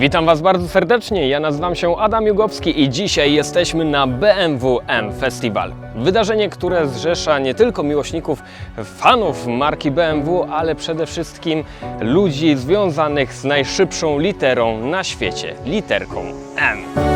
Witam Was bardzo serdecznie. Ja nazywam się Adam Jugowski i dzisiaj jesteśmy na BMW M Festival. Wydarzenie, które zrzesza nie tylko miłośników, fanów marki BMW, ale przede wszystkim ludzi związanych z najszybszą literą na świecie literką M.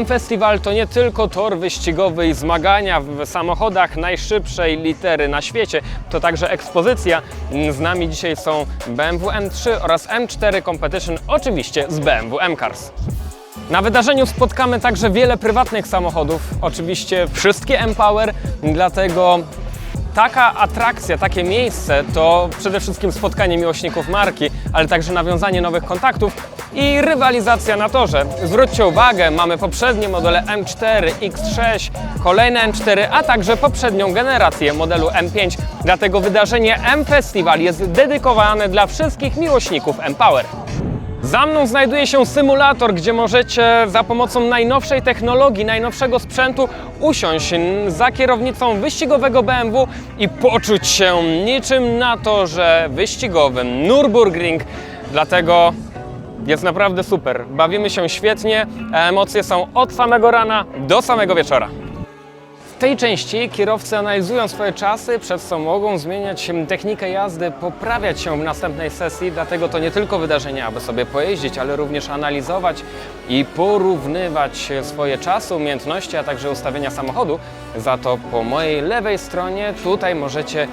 BMW M Festival to nie tylko tor wyścigowy i zmagania w samochodach najszybszej litery na świecie, to także ekspozycja. Z nami dzisiaj są BMW M3 oraz M4 Competition, oczywiście z BMW M Cars. Na wydarzeniu spotkamy także wiele prywatnych samochodów, oczywiście wszystkie M-Power, dlatego taka atrakcja, takie miejsce to przede wszystkim spotkanie miłośników marki, ale także nawiązanie nowych kontaktów i rywalizacja na torze. Zwróćcie uwagę, mamy poprzednie modele M4, X6, kolejne M4, a także poprzednią generację modelu M5. Dlatego wydarzenie M Festival jest dedykowane dla wszystkich miłośników M-Power. Za mną znajduje się symulator, gdzie możecie za pomocą najnowszej technologii, najnowszego sprzętu usiąść za kierownicą wyścigowego BMW i poczuć się niczym na torze wyścigowym Nürburgring. Dlatego jest naprawdę super. Bawimy się świetnie, emocje są od samego rana do samego wieczora. W tej części kierowcy analizują swoje czasy, przez co mogą zmieniać technikę jazdy, poprawiać się w następnej sesji, dlatego to nie tylko wydarzenie, aby sobie pojeździć, ale również analizować i porównywać swoje czasy, umiejętności, a także ustawienia samochodu. Za to po mojej lewej stronie tutaj możecie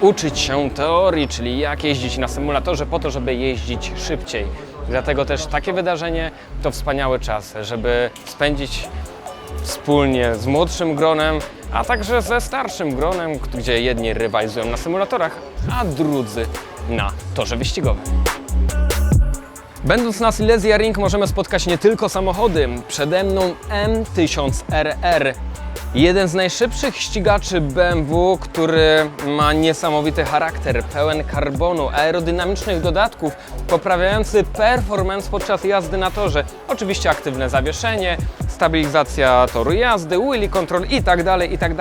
uczyć się teorii, czyli jak jeździć na symulatorze po to, żeby jeździć szybciej. Dlatego też takie wydarzenie to wspaniały czas, żeby spędzić wspólnie z młodszym gronem, a także ze starszym gronem, gdzie jedni rywalizują na symulatorach, a drudzy na torze wyścigowym. Będąc na Silesia Ring możemy spotkać nie tylko samochody. Przede mną M1000RR. Jeden z najszybszych ścigaczy BMW, który ma niesamowity charakter, pełen karbonu, aerodynamicznych dodatków, poprawiający performance podczas jazdy na torze. Oczywiście aktywne zawieszenie, stabilizacja toru jazdy, wheelie control i tak dalej, i tak.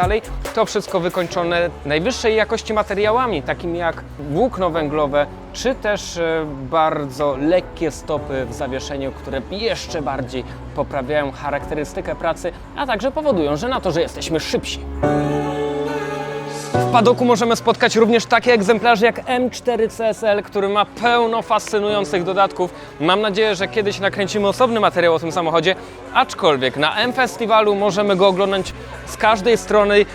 To wszystko wykończone najwyższej jakości materiałami, takimi jak włókno węglowe, czy też e, bardzo lekkie stopy w zawieszeniu, które jeszcze bardziej poprawiają charakterystykę pracy, a także powodują, że na to, że jesteśmy szybsi. W padoku możemy spotkać również takie egzemplarze jak M4 CSL, który ma pełno fascynujących dodatków. Mam nadzieję, że kiedyś nakręcimy osobny materiał o tym samochodzie, aczkolwiek na M Festiwalu możemy go oglądać z każdej strony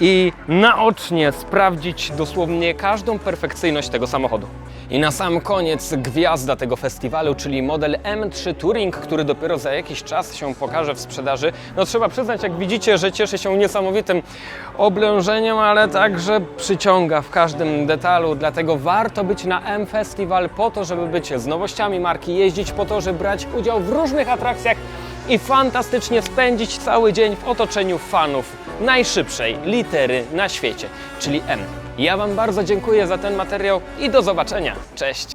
i naocznie sprawdzić dosłownie każdą perfekcyjność tego samochodu. I na sam koniec gwiazda tego festiwalu, czyli model M3 Touring, który dopiero za jakiś czas się pokaże w sprzedaży. No trzeba przyznać, jak widzicie, że cieszy się niesamowitym oblężeniem, ale także przyciąga w każdym detalu, dlatego warto być na M Festival po to, żeby być z nowościami marki, jeździć po to, żeby brać udział w różnych atrakcjach i fantastycznie spędzić cały dzień w otoczeniu fanów najszybszej litery na świecie, czyli M. Ja Wam bardzo dziękuję za ten materiał i do zobaczenia. Cześć!